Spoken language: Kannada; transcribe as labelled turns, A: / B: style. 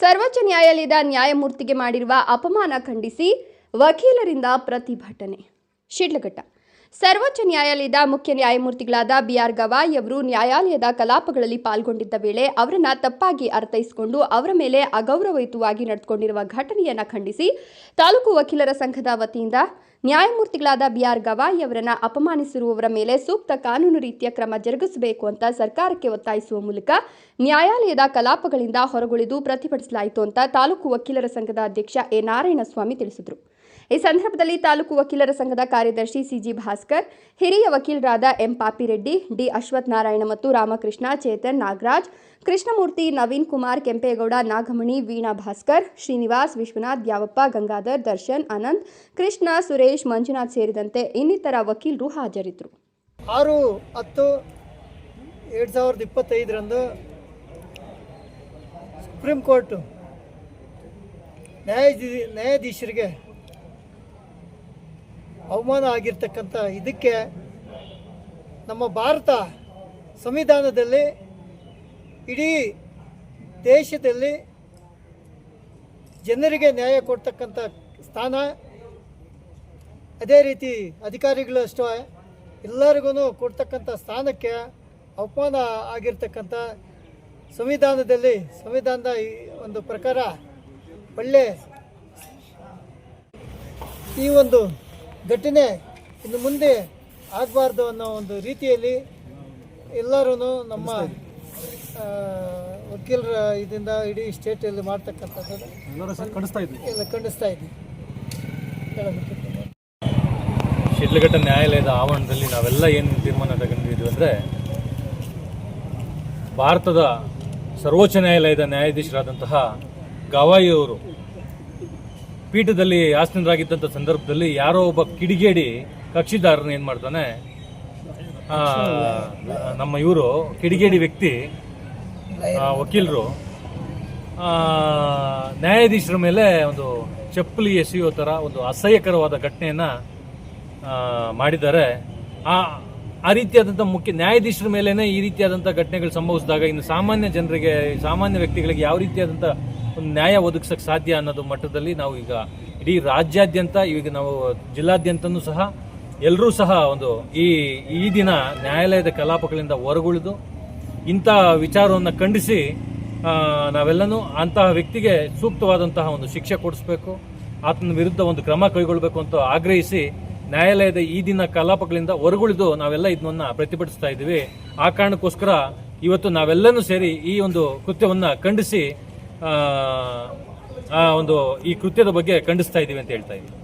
A: ಸರ್ವೋಚ್ಚ ನ್ಯಾಯಾಲಯದ ನ್ಯಾಯಮೂರ್ತಿಗೆ ಮಾಡಿರುವ ಅಪಮಾನ ಖಂಡಿಸಿ ವಕೀಲರಿಂದ ಪ್ರತಿಭಟನೆ. ಶಿಡ್ಲಘಟ್ಟ. ಸರ್ವೋಚ್ಚ ನ್ಯಾಯಾಲಯದ ಮುಖ್ಯ ನ್ಯಾಯಮೂರ್ತಿಗಳಾದ ಬಿಆರ್ ಗವಾಯ್ ಅವರು ನ್ಯಾಯಾಲಯದ ಕಲಾಪಗಳಲ್ಲಿ ಪಾಲ್ಗೊಂಡಿದ್ದ ವೇಳೆ ಅವರನ್ನ ತಪ್ಪಾಗಿ ಅರ್ಥೈಸಿಕೊಂಡು ಅವರ ಮೇಲೆ ಅಗೌರವಯುತವಾಗಿ ನಡೆದುಕೊಂಡಿರುವ ಘಟನೆಯನ್ನು ಖಂಡಿಸಿ ತಾಲೂಕು ವಕೀಲರ ಸಂಘದ ವತಿಯಿಂದ ನ್ಯಾಯಮೂರ್ತಿಗಳಾದ ಬಿಆರ್ ಗವಾಯಿ ಅವರನ್ನು ಅಪಮಾನಿಸಿರುವವರ ಮೇಲೆ ಸೂಕ್ತ ಕಾನೂನು ರೀತಿಯ ಕ್ರಮ ಜರುಗಿಸಬೇಕು ಅಂತ ಸರ್ಕಾರಕ್ಕೆ ಒತ್ತಾಯಿಸುವ ಮೂಲಕ ನ್ಯಾಯಾಲಯದ ಕಲಾಪಗಳಿಂದ ಹೊರಗುಳಿದು ಪ್ರತಿಭಟಿಸಲಾಯಿತು ಅಂತ ತಾಲೂಕು ವಕೀಲರ ಸಂಘದ ಅಧ್ಯಕ್ಷ ಎ. ನಾರಾಯಣಸ್ವಾಮಿ ತಿಳಿಸಿದರು. ಈ ಸಂದರ್ಭದಲ್ಲಿ ತಾಲೂಕು ವಕೀಲರ ಸಂಘದ ಕಾರ್ಯದರ್ಶಿ ಸಿಜಿ ಭಾಸ್ಕರ್, ಹಿರಿಯ ವಕೀಲರಾದ ಎಂ ಪಾಪಿರೆಡ್ಡಿ, ಡಿ ಅಶ್ವಥ್ ನಾರಾಯಣ ಮತ್ತು ರಾಮಕೃಷ್ಣ, ಚೇತನ್ ನಾಗರಾಜ್, ಕೃಷ್ಣಮೂರ್ತಿ ನವೀನ್ ಕುಮಾರ್, ಕೆಂಪೇಗೌಡ, ನಾಗಮಣಿ, ವೀಣಾ ಭಾಸ್ಕರ್, ಶ್ರೀನಿವಾಸ್, ವಿಶ್ವನಾಥ್, ದ್ಯಾವಪ್ಪ, ಗಂಗಾಧರ್, ದರ್ಶನ್, ಅನಂತ್, ಕೃಷ್ಣ, ಸುರೇಶ್, ಮಂಜುನಾಥ್ ಸೇರಿದಂತೆ ಇನ್ನಿತರ ವಕೀಲರು ಹಾಜರಿದ್ದರು.
B: ಆರು ಹತ್ತು ಎರಡು ಸಾವಿರದ ಇಪ್ಪತ್ತೈದರಂದು ಸುಪ್ರೀಂ ಕೋರ್ಟು ನ್ಯಾಯಾಧೀ ನ್ಯಾಯಾಧೀಶರಿಗೆ ಅವಮಾನ ಆಗಿರ್ತಕ್ಕಂಥ ಇದಕ್ಕೆ ನಮ್ಮ ಭಾರತ ಸಂವಿಧಾನದಲ್ಲಿ ಇಡೀ ದೇಶದಲ್ಲಿ ಜನರಿಗೆ ನ್ಯಾಯ ಕೊಡ್ತಕ್ಕಂಥ ಸ್ಥಾನ. ಅದೇ ರೀತಿ ಅಧಿಕಾರಿಗಳು ಅಷ್ಟೇ, ಎಲ್ಲರಿಗೂ ಕೊಡ್ತಕ್ಕಂಥ ಸ್ಥಾನಕ್ಕೆ ಅವಮಾನ ಆಗಿರ್ತಕ್ಕಂಥ ಸಂವಿಧಾನದಲ್ಲಿ, ಸಂವಿಧಾನದ ಒಂದು ಪ್ರಕಾರ ಒಳ್ಳೆ ಈ ಒಂದು ಘಟನೆ ಇನ್ನು ಮುಂದೆ ಆಗಬಾರ್ದು ಅನ್ನೋ ಒಂದು ರೀತಿಯಲ್ಲಿ ಎಲ್ಲರೂ ನಮ್ಮ ವಕೀಲರ ಇದರಿಂದ ಇಡೀ ಸ್ಟೇಟಲ್ಲಿ ಮಾಡ್ತಕ್ಕಂಥದ್ದು ಎಲ್ಲ ಖಂಡಿಸ್ತಾ ಇದ್ದೀವಿ
C: ಶಿಡ್ಲಘಟ್ಟ ನ್ಯಾಯಾಲಯದ ಆವರಣದಲ್ಲಿ ನಾವೆಲ್ಲ ಏನು ತೀರ್ಮಾನ ತಗೊಂಡಿದ್ವಿ ಅಂದರೆ ಭಾರತದ ಸರ್ವೋಚ್ಚ ನ್ಯಾಯಾಲಯದ ನ್ಯಾಯಾಧೀಶರಾದಂತಹ ಗವಾಯಿ ಅವರು ಪೀಠದಲ್ಲಿ ಆಸನರಾಗಿದ್ದಂಥ ಸಂದರ್ಭದಲ್ಲಿ ಯಾರೋ ಒಬ್ಬ ಕಿಡಿಗೇಡಿ ಕಕ್ಷಿದಾರನ ಏನು ಮಾಡ್ತಾನೆ? ನಮ್ಮ ಇವರು ಕಿಡಿಗೇಡಿ ವ್ಯಕ್ತಿ ವಕೀಲರು ನ್ಯಾಯಾಧೀಶರ ಮೇಲೆ ಒಂದು ಚಪ್ಪಲಿ ಎಸೆಯೋ ಥರ ಒಂದು ಅಸಹ್ಯಕರವಾದ ಘಟನೆಯನ್ನು ಮಾಡಿದ್ದಾರೆ. ಆ ಆ ರೀತಿಯಾದಂಥ ಮುಖ್ಯ ನ್ಯಾಯಾಧೀಶರ ಮೇಲೇ ಈ ರೀತಿಯಾದಂಥ ಘಟನೆಗಳು ಸಂಭವಿಸಿದಾಗ ಇನ್ನು ಸಾಮಾನ್ಯ ಜನರಿಗೆ, ಸಾಮಾನ್ಯ ವ್ಯಕ್ತಿಗಳಿಗೆ ಯಾವ ರೀತಿಯಾದಂಥ ಒಂದು ನ್ಯಾಯ ಒದಗಿಸಕ್ಕೆ ಸಾಧ್ಯ ಅನ್ನೋದು ಮಟ್ಟದಲ್ಲಿ ನಾವು ಈಗ ಇಡೀ ರಾಜ್ಯಾದ್ಯಂತ, ಈಗ ನಾವು ಜಿಲ್ಲಾದ್ಯಂತನೂ ಸಹ ಎಲ್ಲರೂ ಸಹ ಒಂದು ಈ ಈ ದಿನ ನ್ಯಾಯಾಲಯದ ಕಲಾಪಗಳಿಂದ ಹೊರಗುಳಿದು ಇಂಥ ವಿಚಾರವನ್ನು ಖಂಡಿಸಿ ನಾವೆಲ್ಲನೂ ಅಂತಹ ವ್ಯಕ್ತಿಗೆ ಸೂಕ್ತವಾದಂತಹ ಒಂದು ಶಿಕ್ಷೆ ಕೊಡಿಸ್ಬೇಕು, ಆತನ ವಿರುದ್ಧ ಒಂದು ಕ್ರಮ ಕೈಗೊಳ್ಳಬೇಕು ಅಂತ ಆಗ್ರಹಿಸಿ ನ್ಯಾಯಾಲಯದ ಈ ದಿನ ಕಲಾಪಗಳಿಂದ ಹೊರಗುಳಿದು ನಾವೆಲ್ಲ ಇದನ್ನ ಪ್ರತಿಭಟಿಸ್ತಾ ಇದ್ದೀವಿ. ಆ ಕಾರಣಕ್ಕೋಸ್ಕರ ಇವತ್ತು ನಾವೆಲ್ಲನೂ ಸೇರಿ ಈ ಒಂದು ಕೃತ್ಯವನ್ನು ಖಂಡಿಸಿ ಆ ಒಂದು ಈ ಕೃತ್ಯದ ಬಗ್ಗೆ ಖಂಡಿಸ್ತಾ ಇದ್ದೀವಿ ಅಂತ ಹೇಳ್ತಾ ಇದ್ದೀವಿ